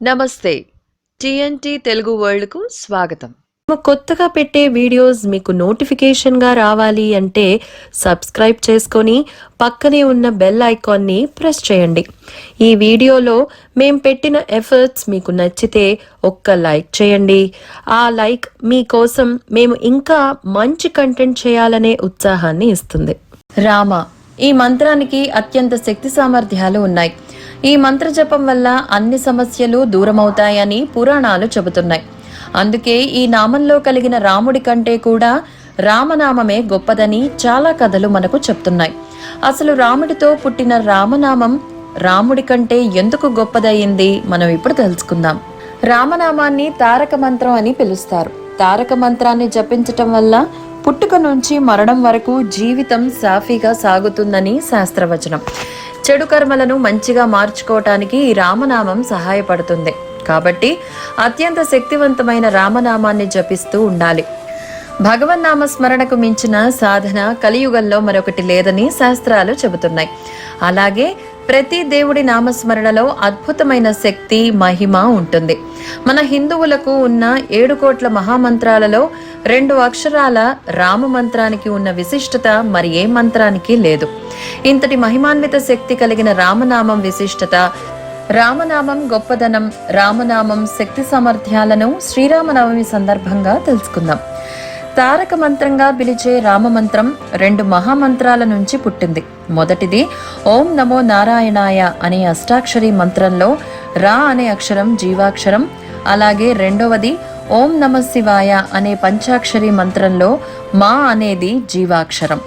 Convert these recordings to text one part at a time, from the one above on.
నమస్తే. టిఎన్టీ తెలుగు వరల్డ్కు స్వాగతం. మేము కొత్తగా పెట్టే వీడియోస్ మీకు నోటిఫికేషన్గా రావాలి అంటే సబ్స్క్రైబ్ చేసుకొని పక్కనే ఉన్న బెల్ ఐకాన్ని ప్రెస్ చేయండి. ఈ వీడియోలో మేం పెట్టిన ఎఫర్ట్స్ మీకు నచ్చితే ఒక్క లైక్ చేయండి. ఆ లైక్ మీకోసం మేము ఇంకా మంచి కంటెంట్ చేయాలనే ఉత్సాహాన్ని ఇస్తుంది. రామ ఈ మంత్రానికి అత్యంత శక్తి సామర్థ్యాలు ఉన్నాయి. ఈ మంత్ర జపం వల్ల అన్ని సమస్యలు దూరమవుతాయని పురాణాలు చెబుతున్నాయి. అందుకే ఈ నామంలో కలిగిన రాముడి కంటే కూడా రామనామమే గొప్పదని చాలా కథలు మనకు చెప్తున్నాయి. అసలు రాముడితో పుట్టిన రామనామం రాముడి కంటే ఎందుకు గొప్పదయ్యింది మనం ఇప్పుడు తెలుసుకుందాం. రామనామాన్ని తారక మంత్రం అని పిలుస్తారు. తారక మంత్రాన్ని జపించటం వల్ల పుట్టుక నుంచి మరణం వరకు జీవితం సాఫీగా సాగుతుందని శాస్త్రవచనం. చెడు కర్మలను మంచిగా మార్చుకోవటానికి ఈ రామనామం సహాయపడుతుంది. కాబట్టి అత్యంత శక్తివంతమైన రామనామాన్ని జపిస్తూ ఉండాలి. భగవన్నామ స్మరణకు మించిన సాధన కలియుగంలో మరొకటి లేదని శాస్త్రాలు చెబుతున్నాయి. అలాగే ప్రతి దేవుడి నామస్మరణలో అద్భుతమైన శక్తి మహిమ ఉంటుంది. మన హిందువులకు ఉన్న ఏడు కోట్ల మహామంత్రాలలో రెండు అక్షరాల రామ మంత్రానికి ఉన్న విశిష్టత మరి ఏ మంత్రానికి లేదు. ఇంతటి మహిమాన్విత శక్తి కలిగిన రామనామం విశిష్టత రామనామం గొప్పదనం రామనామం శక్తి సామర్థ్యాలను శ్రీరామనవమి సందర్భంగా తెలుసుకుందాం. తారక మంత్రంగా పిలిచే రామమంత్రం రెండు మహామంత్రాల నుంచి పుట్టింది. మొదటిది ఓం నమో నారాయణాయ అనే అష్టాక్షరి మంత్రంలో రా అనే అక్షరం జీవాక్షరం. అలాగే రెండవది ఓం నమ శివాయ అనే పంచాక్షరి మంత్రంలో మా అనేది జీవాక్షరం.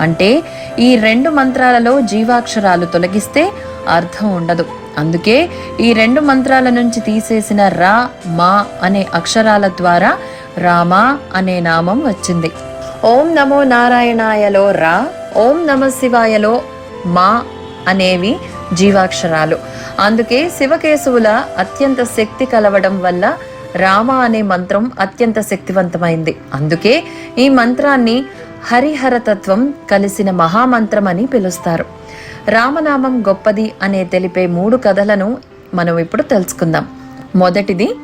అంటే ఈ రెండు మంత్రాలలో జీవాక్షరాలు తొలగిస్తే అర్థం ఉండదు. అందుకే ఈ రెండు మంత్రాల నుంచి తీసేసిన రా మా అనే అక్షరాల ద్వారా రామ అనే నామం వచ్చింది. ఓం నమో నారాయణాయలో రా ఓం నమ శివాయలో మా అనేవి జీవాక్షరాలు. అందుకే శివకేశవుల అత్యంత శక్తి కలవడం వల్ల రామ అనే మంత్రం అత్యంత శక్తివంతమైంది. అందుకే ఈ మంత్రాన్ని హరిహరతత్వం కలిసిన మహామంత్రం అని పిలుస్తారు. రామనామం గొప్పది అనే తెలిపే మూడు కథలను మనం ఇప్పుడు తెలుసుకుందాం. మొదటిది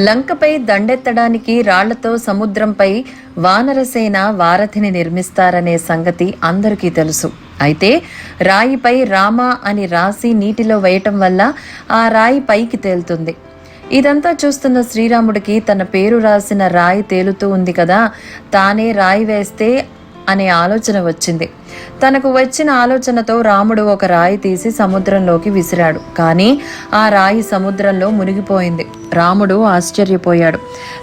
లంకపై దండెత్తడానికి రాళ్ళతో సముద్రంపై వానరసేన వారధిని నిర్మిస్తారనే సంగతి అందరికీ తెలుసు. అయితే రాయిపై రామ అని రాసి నీటిలో వేయటం వల్ల ఆ రాయి పైకి తేలుతుంది. ఇదంతా చూస్తున్న శ్రీరాముడికి తన పేరు రాసిన రాయి తేలుతూ ఉంది కదా. తానే రాయి వేస్తే అనే ఆలోచన వచ్చింది. తనకు వచ్చిన ఆలోచనతో రాముడు ఒక రాయి తీసి సముద్రంలోకి విసిరాడు. కానీ ఆ రాయి సముద్రంలో మునిగిపోయింది. రాముడు ఆశ్చర్యపోయాడు.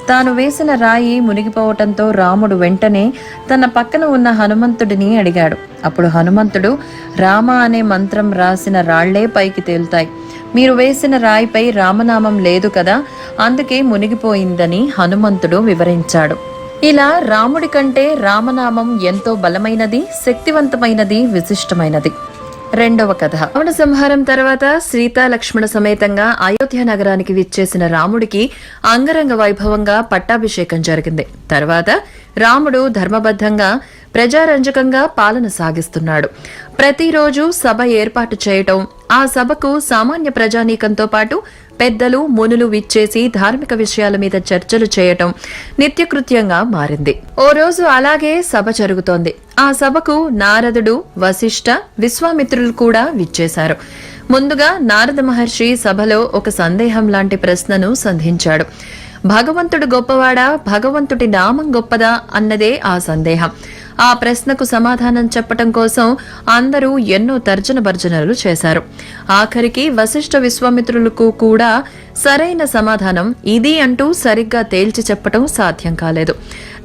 తాను వేసిన రాయి మునిగిపోవటంతో రాముడు వెంటనే తన పక్కన ఉన్న హనుమంతుడిని అడిగాడు. అప్పుడు హనుమంతుడు రామ అనే మంత్రం రాసిన రాళ్ళే పైకి తేలుతాయి. మీరు వేసిన రాయిపై రామనామం లేదు కదా? అందుకే మునిగిపోయిందని హనుమంతుడు వివరించాడు. ఇలా రాముడి కంటే రామనామం ఎంతో బలమైనది శక్తివంతమైనది విశిష్టమైనది. రెండవ కథ. రావణ సంహారం తర్వాత సీతా లక్ష్మణ సమేతంగా అయోధ్య నగరానికి విచ్చేసిన రాముడికి అంగరంగ వైభవంగా పట్టాభిషేకం జరిగింది. తర్వాత రాముడు ధర్మబద్ధంగా ప్రజారంజకంగా పాలన సాగిస్తున్నాడు. ప్రతిరోజు సభ ఏర్పాటు చేయటం ఆ సభకు సామాన్య ప్రజానీకంతో పాటు పెద్దలు మునులు విచ్చేసి ధార్మిక విషయాల మీద చర్చలు చేయటం నిత్యకృత్యంగా మారింది. ఓ రోజు అలాగే సభ జరుగుతోంది. ఆ సభకు నారదుడు వశిష్ఠ విశ్వామిత్రులు కూడా విచ్చేశారు. ముందుగా నారద మహర్షి సభలో ఒక సందేహం లాంటి ప్రశ్నను సంధించాడు. భగవంతుడు గొప్పవాడా? భగవంతుడి నామం గొప్పదా? అన్నదే ఆ సందేహం. ఆ ప్రశ్నకు సమాధానం చెప్పటం కోసం అందరూ ఎన్నో తర్జన భర్జనలు చేశారు. ఆఖరికి వశిష్ఠ విశ్వామిత్రులకు కూడా సరైన సమాధానం ఇది అంటూ సరిగ్గా తేల్చి చెప్పటం సాధ్యం కాలేదు.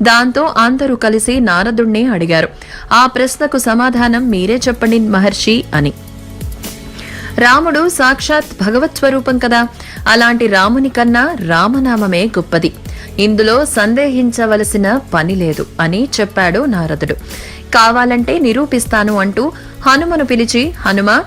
దాంతో అందరూ కలిసి నారదుణ్ణి అడిగారు. ఆ ప్రశ్నకు సమాధానం మీరే చెప్పండి మహర్షి అని. రాముడు సాక్షాత్ భగవత్ స్వరూపం కదా. అలాంటి రాముని కన్నా రామనామమే గొప్పది. ఇందులో సందేహించవలసిన పని లేదు అని చెప్పాడు నారదుడు. కావాలంటే నిరూపిస్తాను అంటూ హనుమను పిలిచి హనుమ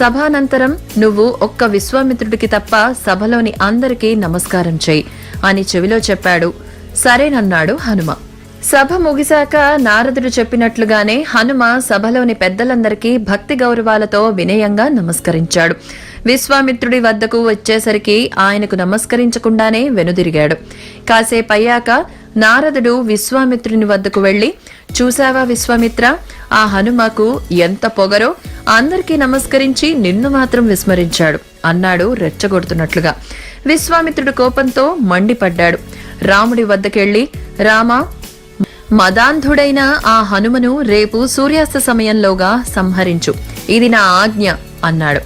సభానంతరం నువ్వు ఒక్క విశ్వామిత్రుడికి తప్ప సభలోని అందరికీ నమస్కారం చేయి అని చెవిలో చెప్పాడు. సరేనన్నాడు హనుమ. సభ ముగిశాక నారదుడు చెప్పినట్లుగానే హనుమ సభలోని పెద్దలందరికీ భక్తి గౌరవాలతో వినయంగా నమస్కరించాడు. విశ్వామిత్రుడి వద్దకు వచ్చేసరికి ఆయనకు నమస్కరించకుండానే వెనుదిరిగాడు. కాసేపు అయ్యాక నారదుడు విశ్వామిత్రుని వద్దకు వెళ్ళి చూశావా విశ్వామిత్ర ఆ హనుమకు ఎంత పొగరో అందరికీ నమస్కరించి నిన్ను మాత్రం విస్మరించాడు అన్నాడు రెచ్చగొడుతున్నట్లుగా. విశ్వామిత్రుడు కోపంతో మండిపడ్డాడు. రాముడి వద్దకెళ్ళి రామా మదాంధుడైన ఆ హనుమను రేపు సూర్యాస్త సమయంలోగా సంహరించు. ఇది నా ఆజ్ఞ అన్నాడు.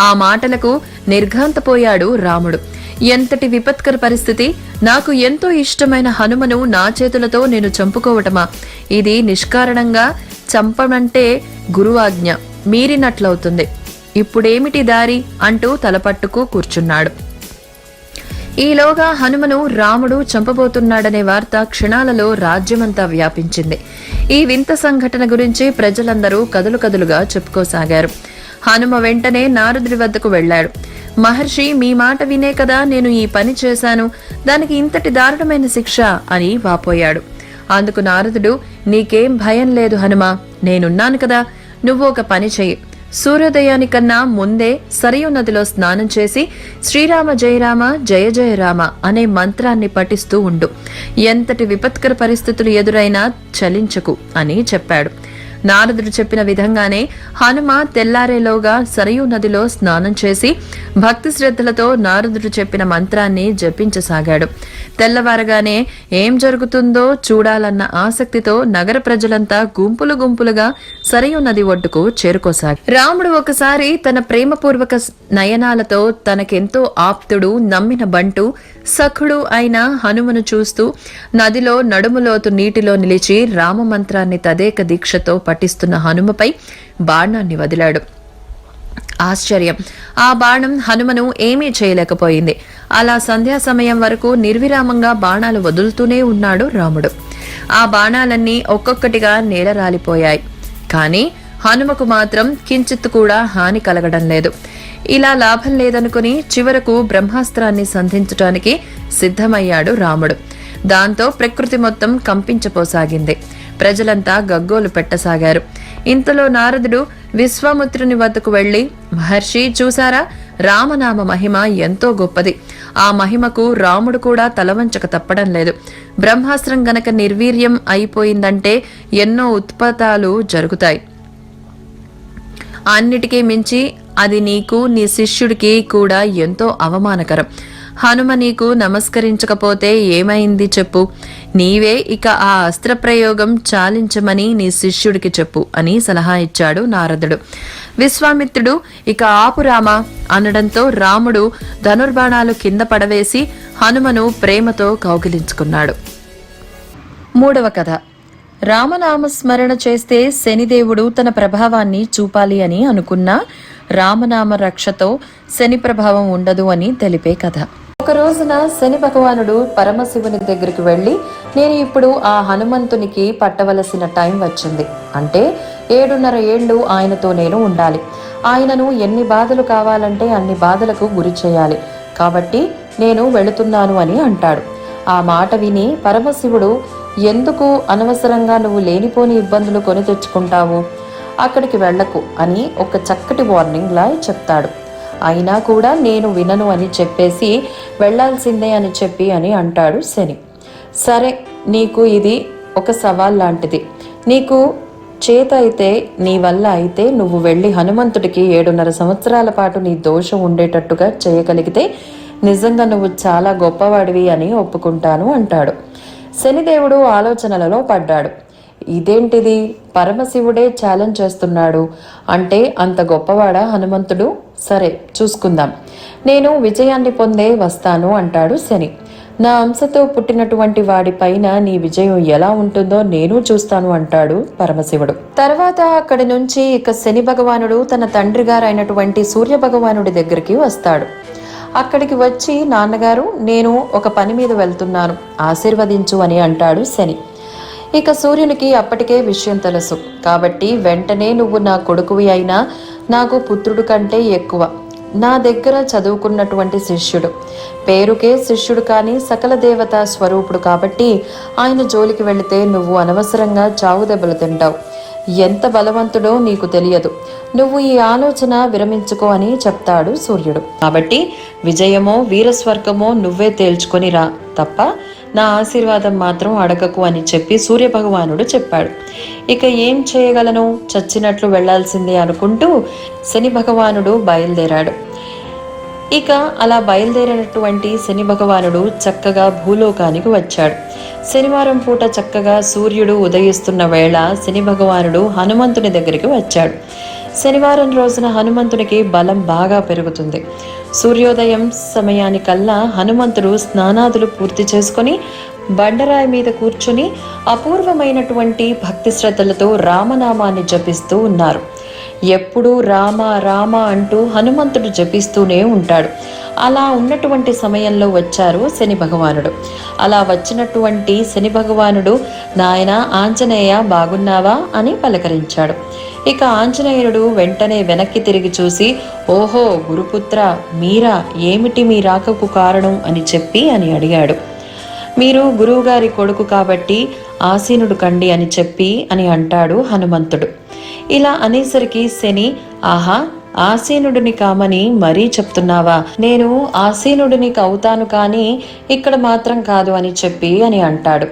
ఆ మాటలకు నిర్ఘాంతపోయాడు రాముడు. ఎంతటి విపత్కర పరిస్థితి? నాకు ఎంతో ఇష్టమైన హనుమను నా చేతులతో నేను చంపుకోవటమా? ఇది నిష్కారణంగా చంపమంటే గురువాజ్ఞ. మీరినట్లవుతుంది. ఇప్పుడేమిటి దారి? అంటూ తలపట్టుకు కూర్చున్నాడు. ఈలోగా హనుమను రాముడు చంపబోతున్నాడనే వార్త క్షణాలలో రాజ్యమంతా వ్యాపించింది. ఈ వింత సంఘటన గురించి ప్రజలందరూ కదులు కదులుగా చెప్పుకోసాగారు. హనుమ వెంటనే నారదుడి వద్దకు వెళ్ళాడు. మహర్షి మీ మాట వినే కదా నేను ఈ పని చేశాను. దానికి ఇంతటి దారుణమైన శిక్ష అని వాపోయాడు. అందుకు నారదుడు నీకేం భయం లేదు హనుమ. నేనున్నాను కదా. నువ్వు ఒక పని చెయ్యి. సూర్యోదయానికన్నా ముందే సరియు నదిలో స్నానం చేసి శ్రీరామ జయరామ జయ జయరామ అనే మంత్రాన్ని పఠిస్తూ ఉండు. ఎంతటి విపత్కర పరిస్థితులు ఎదురైనా చలించకు అని చెప్పాడు. నారదుడు చెప్పిన విధంగానే హనుమ తెల్లారేలోగా సరయూ నదిలో స్నానం చేసి భక్తి శ్రద్ధలతో నారదుడు చెప్పిన మంత్రాన్ని జపించసాగాడు. తెల్లవారగానే ఏం జరుగుతుందో చూడాలన్న ఆసక్తితో నగర ప్రజలంతా గుంపులు గుంపులుగా సరయూ నది ఒడ్డుకు చేరుకోసాగి రాముడు ఒకసారి తన ప్రేమపూర్వక నయనాలతో తనకెంతో ఆప్తుడు నమ్మిన బంటు సఖుడు అయిన హనుమను చూస్తూ నదిలో నడుములోతు నీటిలో నిలిచి రామమంత్రాన్ని తదేక దీక్షతో పట్టిస్తున్న హనుమపై బాణాన్ని వదిలాడు. ఆశ్చర్యం. ఆ బాణం హనుమను ఏమీ చేయలేకపోయింది. అలా సంధ్యా సమయం వరకు నిర్విరామంగా బాణాలు వదులుతూనే ఉన్నాడు రాముడు. ఆ బాణాలన్నీ ఒక్కొక్కటిగా నేలరాలిపోయాయి. కానీ హనుమకు మాత్రం కించిత్ కూడా హాని కలగడం లేదు. ఇలా లాభం లేదనుకుని చివరకు బ్రహ్మాస్త్రాన్ని సంధించటానికి సిద్ధమయ్యాడు రాముడు. దాంతో ప్రకృతి మొత్తం కంపించపోసాగింది. ప్రజలంతా గగ్గోలు పెట్టసాగారు. ఇంతలో నారదుడు విశ్వామిత్రుని వద్దకు వెళ్ళి మహర్షి చూసారా రామనామ మహిమ ఎంతో గొప్పది. ఆ మహిమకు రాముడు కూడా తలవంచక తప్పడం లేదు. బ్రహ్మాస్త్రం గనక నిర్వీర్యం అయిపోయిందంటే ఎన్నో ఉత్పతాలు జరుగుతాయి. అన్నిటికీ మించి అది నీకు నీ శిష్యుడికి కూడా ఎంతో అవమానకరం. హనుమ నీకు నమస్కరించకపోతే ఏమైంది చెప్పు. నీవే ఇక ఆ అస్త్ర ప్రయోగం చాలించమని నీ శిష్యుడికి చెప్పు అని సలహా ఇచ్చాడు నారదుడు. విశ్వామిత్రుడు ఇక ఆపు రామ అనడంతో రాముడు ధనుర్బాణాలు కింద పడవేసి హనుమను ప్రేమతో కౌగిలించుకున్నాడు. మూడవ కథ. రామనామస్మరణ చేస్తే శనిదేవుడు తన ప్రభావాన్ని చూపాలి అని అనుకున్నా రామనామ రక్షతో శని ప్రభావం ఉండదు అని తెలిపే కథ. ఒక రోజున శని భగవానుడు పరమశివుని దగ్గరికి వెళ్ళి నేను ఇప్పుడు ఆ హనుమంతునికి పట్టవలసిన టైం వచ్చింది. అంటే ఏడున్నర ఏళ్ళు ఆయనతో నేను ఉండాలి. ఆయనను ఎన్ని బాధలు కావాలంటే అన్ని బాధలకు గురి చేయాలి. కాబట్టి నేను వెళుతున్నాను అని అంటాడు. ఆ మాట విని పరమశివుడు ఎందుకు అనవసరంగా నువ్వు లేనిపోని ఇబ్బందులు కొని తెచ్చుకుంటావు? అక్కడికి వెళ్ళకు అని ఒక చక్కటి వార్నింగ్లా చెప్తాడు. అయినా కూడా నేను వినను అని చెప్పేసి వెళ్ళాల్సిందే అని చెప్పి అని అంటాడు శని. సరే నీకు ఇది ఒక సవాల్ లాంటిది. నీకు చేత అయితే నీ వల్ల అయితే నువ్వు వెళ్ళి హనుమంతుడికి ఏడున్నర సంవత్సరాల పాటు నీ దోషం ఉండేటట్టుగా చేయగలిగితే నిజంగా నువ్వు చాలా గొప్పవాడివి అని ఒప్పుకుంటాను అంటాడు. శనిదేవుడు ఆలోచనలలో పడ్డాడు. ఇదేంటిది? పరమశివుడే ఛాలెంజ్ చేస్తున్నాడు. అంటే అంత గొప్పవాడా హనుమంతుడు? సరే చూసుకుందాం. నేను విజయాన్ని పొందే వస్తాను అంటాడు శని. నా అంశతో పుట్టినటువంటి వాడిపైన నీ విజయం ఎలా ఉంటుందో నేను చూస్తాను అంటాడు పరమశివుడు. తర్వాత అక్కడి నుంచి ఇక శని భగవానుడు తన తండ్రి గారైనటువంటి సూర్య భగవానుడి దగ్గరికి వస్తాడు. అక్కడికి వచ్చి నాన్నగారు నేను ఒక పని మీద వెళ్తున్నాను. ఆశీర్వదించు అని అంటాడు శని. ఇక సూర్యునికి అప్పటికే విషయం తెలుసు. కాబట్టి వెంటనే నువ్వు నా కొడుకువి అయినా నాకు పుత్రుడు కంటే ఎక్కువ. నా దగ్గర చదువుకున్నటువంటి శిష్యుడు. పేరుకే శిష్యుడు కానీ సకల దేవత స్వరూపుడు కాబట్టి ఆయన జోలికి వెళితే నువ్వు అనవసరంగా చావు దెబ్బలు తింటావు. ఎంత బలవంతుడో నీకు తెలియదు. నువ్వు ఈ ఆలోచన విరమించుకో అని చెప్తాడు సూర్యుడు. కాబట్టి విజయమో వీరస్వర్గమో నువ్వే తేల్చుకొని రా తప్ప నా ఆశీర్వాదం మాత్రం అడగకు అని చెప్పి సూర్యభగవానుడు చెప్పాడు. ఇక ఏం చేయగలను? చచ్చినట్లు వెళ్ళాల్సిందే అనుకుంటూ శని భగవానుడు బయలుదేరాడు. ఇక అలా బయలుదేరినటువంటి శని భగవానుడు చక్కగా భూలోకానికి వచ్చాడు. శనివారం పూట చక్కగా సూర్యుడు ఉదయిస్తున్న వేళ శని భగవానుడు హనుమంతుని దగ్గరికి వచ్చాడు. శనివారం రోజున హనుమంతునికి బలం బాగా పెరుగుతుంది. సూర్యోదయం సమయానికల్లా హనుమంతుడు స్నానాదులు పూర్తి చేసుకొని బండరాయి మీద కూర్చుని అపూర్వమైనటువంటి భక్తి శ్రద్ధలతో రామనామాన్ని జపిస్తూ ఉన్నారు. ఎప్పుడూ రామ రామ అంటూ హనుమంతుడు జపిస్తూనే ఉంటాడు. అలా ఉన్నటువంటి సమయంలో వచ్చారు శని భగవానుడు. అలా వచ్చినటువంటి శని భగవానుడు నాయన ఆంజనేయ బాగున్నావా? అని పలకరించాడు. ఇక ఆంజనేయుడు వెంటనే వెనక్కి తిరిగి చూసి ఓహో గురుపుత్ర మీరా ఏమిటి మీ రాకకు కారణం? అని చెప్పి అని అడిగాడు. మీరు గురువుగారి కొడుకు కాబట్టి ఆసీనుడు కండి అని చెప్పి అని అంటాడు హనుమంతుడు. ఇలా అనేసరికి శని ఆహా ఆసీనుడిని కామని మరీ చెప్తున్నావా? నేను ఆసీనుడిని అవుతాను కానీ ఇక్కడ మాత్రం కాదు అని చెప్పి అని అంటాడు.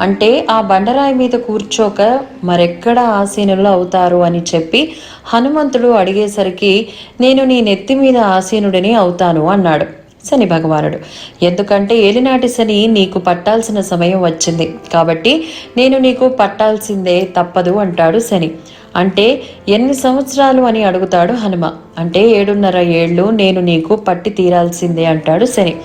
అంటే ఆ బండరాయి మీద కూర్చోక మరెక్కడ ఆసీనులు అవుతారు అని చెప్పి హనుమంతుడు అడిగేసరికి నేను నీ నెత్తి మీద ఆసీనుడిని అవుతాను అన్నాడు శని భగవానుడు. ఎందుకంటే ఏలినాటి శని నీకు పట్టాల్సిన సమయం వచ్చింది. కాబట్టి నేను నీకు పట్టాల్సిందే తప్పదు అంటాడు శని. అంటే ఎన్ని సంవత్సరాలు అని అడుగుతాడు హనుమ. అంటే ఏడున్నర ఏళ్ళు నేను నీకు పట్టి తీరాల్సిందే అంటాడు శని.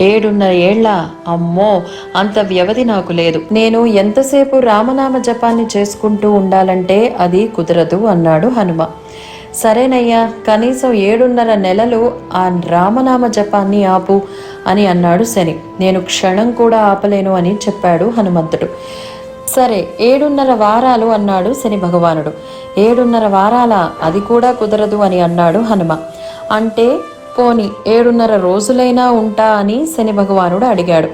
ఏడున్నర ఏళ్ళ? అమ్మో! అంత వ్యవధి నాకు లేదు. నేను ఎంతసేపు రామనామ జపాన్ని చేసుకుంటూ ఉండాలంటే అది కుదరదు అన్నాడు హనుమ. సరేనయ్యా కనీసం ఏడున్నర నెలలు ఆ రామనామ జపాన్ని ఆపు అని అన్నాడు శని. నేను క్షణం కూడా ఆపలేను అని చెప్పాడు హనుమంతుడు. సరే ఏడున్నర వారాలు అన్నాడు శని భగవానుడు. ఏడున్నర వారాల అది కూడా కుదరదు అని అన్నాడు హనుమ. అంటే పోని ఏడున్నర రోజులైనా ఉంటా అని శని భగవానుడు అడిగాడు.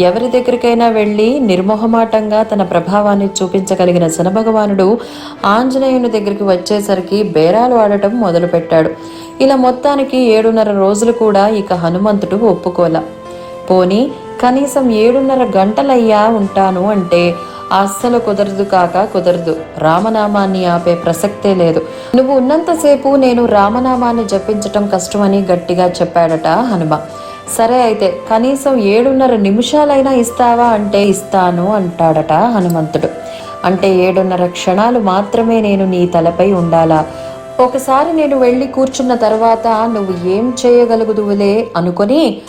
ఎవరి దగ్గరికైనా వెళ్ళి నిర్మోహమాటంగా తన ప్రభావాన్ని చూపించగలిగిన శనభగవానుడు ఆంజనేయుని దగ్గరికి వచ్చేసరికి బేరాలు ఆడటం మొదలుపెట్టాడు. ఇలా మొత్తానికి ఏడున్నర రోజులు కూడా ఇక హనుమంతుడు ఒప్పుకోల. పోని కనీసం ఏడున్నర గంటలయ్యా ఉంటాను అంటే అస్సలు కుదరదు కాక కుదరదు. రామనామాన్ని ఆపే ప్రసక్తే లేదు. నువ్వు ఉన్నంతసేపు నేను రామనామాన్ని జపించటం కష్టమని గట్టిగా చెప్పాడట హనుమ. సరే అయితే కనీసం ఏడున్నర నిమిషాలైనా ఇస్తావా అంటే ఇస్తాను అంటాడట హనుమంతుడు. అంటే ఏడున్నర క్షణాలు మాత్రమే నేను నీ తలపై ఉండాలా? ఒకసారి నేను వెళ్ళి కూర్చున్న తర్వాత నువ్వు ఏం చేయగలుగుదువులే అనుకొని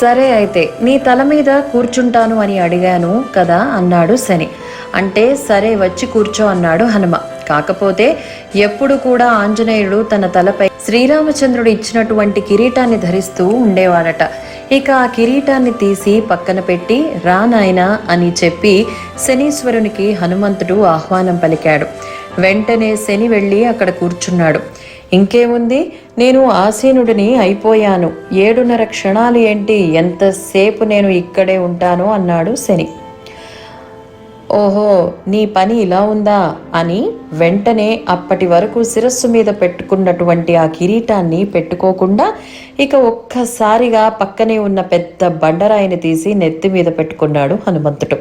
సరే అయితే నీ తల మీద కూర్చుంటాను అని అడిగాను కదా అన్నాడు శని. అంటే సరే వచ్చి కూర్చో అన్నాడు హనుమ. కాకపోతే ఎప్పుడు కూడా ఆంజనేయుడు తన తలపై శ్రీరామచంద్రుడు ఇచ్చినటువంటి కిరీటాన్ని ధరిస్తూ ఉండేవాడట. ఇక ఆ కిరీటాన్ని తీసి పక్కన పెట్టి రా నాయనా అని చెప్పి శనీశ్వరునికి హనుమంతుడు ఆహ్వానం పలికాడు. వెంటనే శని వెళ్ళి అక్కడ కూర్చున్నాడు. ఇంకేముంది? నేను ఆసీనుడిని అయిపోయాను. ఏడున్నర క్షణాలు ఏంటి? ఎంతసేపు నేను ఇక్కడే ఉంటాను అన్నాడు శని. ఓహో నీ పని ఇలా ఉందా? అని వెంటనే అప్పటి వరకు శిరస్సు మీద పెట్టుకున్నటువంటి ఆ కిరీటాన్ని పెట్టుకోకుండా ఇక ఒక్కసారిగా పక్కనే ఉన్న పెద్ద బండరాయిని తీసి నెత్తి మీద పెట్టుకున్నాడు హనుమంతుడు.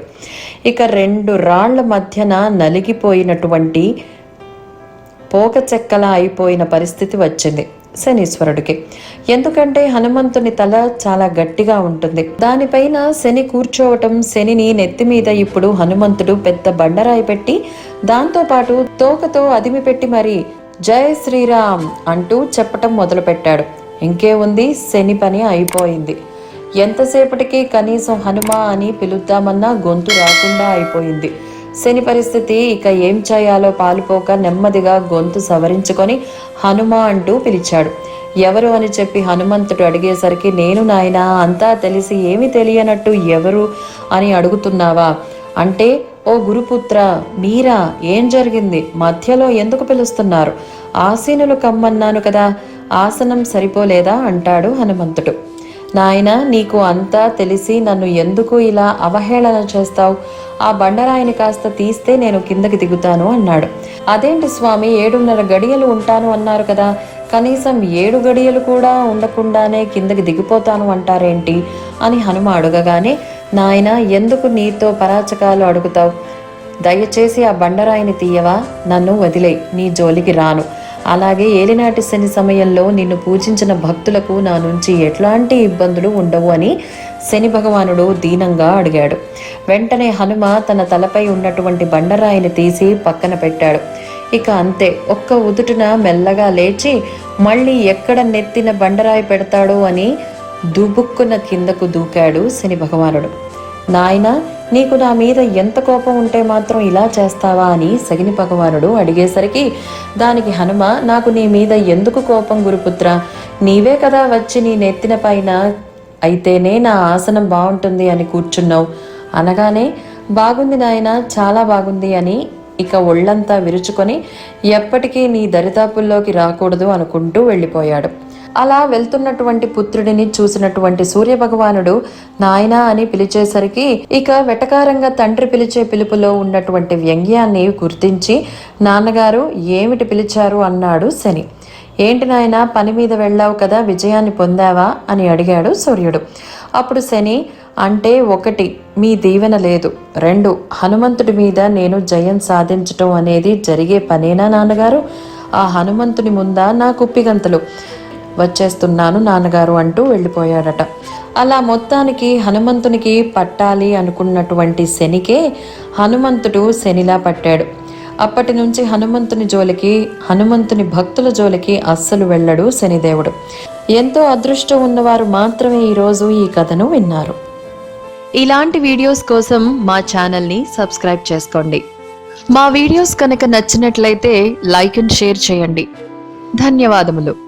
ఇక రెండు రాళ్ళ మధ్యన నలిగిపోయినటువంటి పోక చెక్కలా అయిపోయిన పరిస్థితి వచ్చింది శనీశ్వరుడికి. ఎందుకంటే హనుమంతుని తల చాలా గట్టిగా ఉంటుంది. దానిపైన శని కూర్చోవటం శనిని నెత్తి మీద ఇప్పుడు హనుమంతుడు పెద్ద బండరాయి పెట్టి దాంతోపాటు తోకతో అదిమి పెట్టి మరి జై శ్రీరామ్ అంటూ చెప్పటం మొదలుపెట్టాడు. ఇంకేముంది శని పని అయిపోయింది. ఎంతసేపటికి కనీసం హనుమ అని పిలుద్దామన్నా గొంతు రాకుండా అయిపోయింది. శని పరిస్థితి ఇక ఏం చేయాలో పాలుపోక నెమ్మదిగా గొంతు సవరించుకొని హనుమ అంటూ పిలిచాడు. ఎవరు అని చెప్పి హనుమంతుడు అడిగేసరికి నేను నాయన అంతా తెలిసి ఏమి తెలియనట్టు ఎవరు అని అడుగుతున్నావా? అంటే ఓ గురుపుత్ర మీరా ఏం జరిగింది? మధ్యలో ఎందుకు పిలుస్తున్నారు? ఆసీనులు కమ్మన్నాను కదా ఆసనం సరిపోలేదా? అంటాడు హనుమంతుడు. నాయన నీకు అంతా తెలిసి నన్ను ఎందుకు ఇలా అవహేళన చేస్తావు? ఆ బండరాయిని కాస్త తీస్తే నేను కిందకి దిగుతాను అన్నాడు. అదేంటి స్వామి ఏడున్నర గడియలు ఉంటాను అన్నారు కదా. కనీసం ఏడు గడియలు కూడా ఉండకుండానే కిందకి దిగిపోతాను అంటారేంటి అని హనుమ అడగగానే నాయన ఎందుకు నీతో పరాచకాలు అడుగుతావు? దయచేసి ఆ బండరాయిని తీయవా? నన్ను వదిలే నీ జోలికి రాను. అలాగే ఏలినాటి శని సమయంలో నిన్ను పూజించిన భక్తులకు నా నుంచి ఎట్లాంటి ఇబ్బందులు ఉండవు అని శని భగవానుడు దీనంగా అడిగాడు. వెంటనే హనుమ తన తలపై ఉన్నటువంటి బండరాయిని తీసి పక్కన పెట్టాడు. ఇక అంతే ఒక్క ఉదుటున మెల్లగా లేచి మళ్ళీ ఎక్కడ నెత్తిన బండరాయి పెడతాడో అని దుబుక్కున కిందకు దూకాడు శని భగవానుడు. నాయనా నీకు నా మీద ఎంత కోపం ఉంటే మాత్రం ఇలా చేస్తావా అని సగిని భగవానుడు అడిగేసరికి దానికి హనుమ నాకు నీ మీద ఎందుకు కోపం గురుపుత్ర? నీవే కదా వచ్చి నీ నెత్తిన పైన అయితేనే నా ఆసనం బాగుంటుంది అని కూర్చున్నావు. అనగానే బాగుంది నాయన చాలా బాగుంది అని ఇక ఒళ్ళంతా విరుచుకొని ఎప్పటికీ నీ దరిదాపుల్లోకి రాకూడదు అనుకుంటూ వెళ్ళిపోయాడు. అలా వెళ్తున్నటువంటి పుత్రుడిని చూసినటువంటి సూర్యభగవానుడు నాయనా అని పిలిచేసరికి ఇక వెటకారంగా తండ్రి పిలిచే పిలుపులో ఉన్నటువంటి వ్యంగ్యాన్ని గుర్తించి నాన్నగారు ఏమిటి పిలిచారు? అన్నాడు శని. ఏంటి నాయనా పని మీద వెళ్ళావు కదా విజయాన్ని పొందావా? అని అడిగాడు సూర్యుడు. అప్పుడు శని అంటే ఒకటి మీ దీవెన లేదు. రెండు హనుమంతుడి మీద నేను జయం సాధించటం అనేది జరిగే పనేనా నాన్నగారు? ఆ హనుమంతుని ముందా నా కుప్పిగంతలు. వచ్చేస్తున్నాను నాన్నగారు అంటూ వెళ్ళిపోయాడట అలా మొత్తానికి హనుమంతునికి పట్టాలి అనుకున్నటువంటి శనికే హనుమంతుడు శనిలా పట్టాడు. అప్పటి నుంచి హనుమంతుని జోలికి హనుమంతుని భక్తుల జోలికి అస్సలు వెళ్ళడు శనిదేవుడు. ఎంతో అదృష్టం ఉన్నవారు మాత్రమే ఈరోజు ఈ కథను విన్నారు. ఇలాంటి వీడియోస్ కోసం మా ఛానల్ని సబ్స్క్రైబ్ చేసుకోండి. మా వీడియోస్ కనుక నచ్చినట్లయితే లైక్ అండ్ షేర్ చేయండి. ధన్యవాదములు.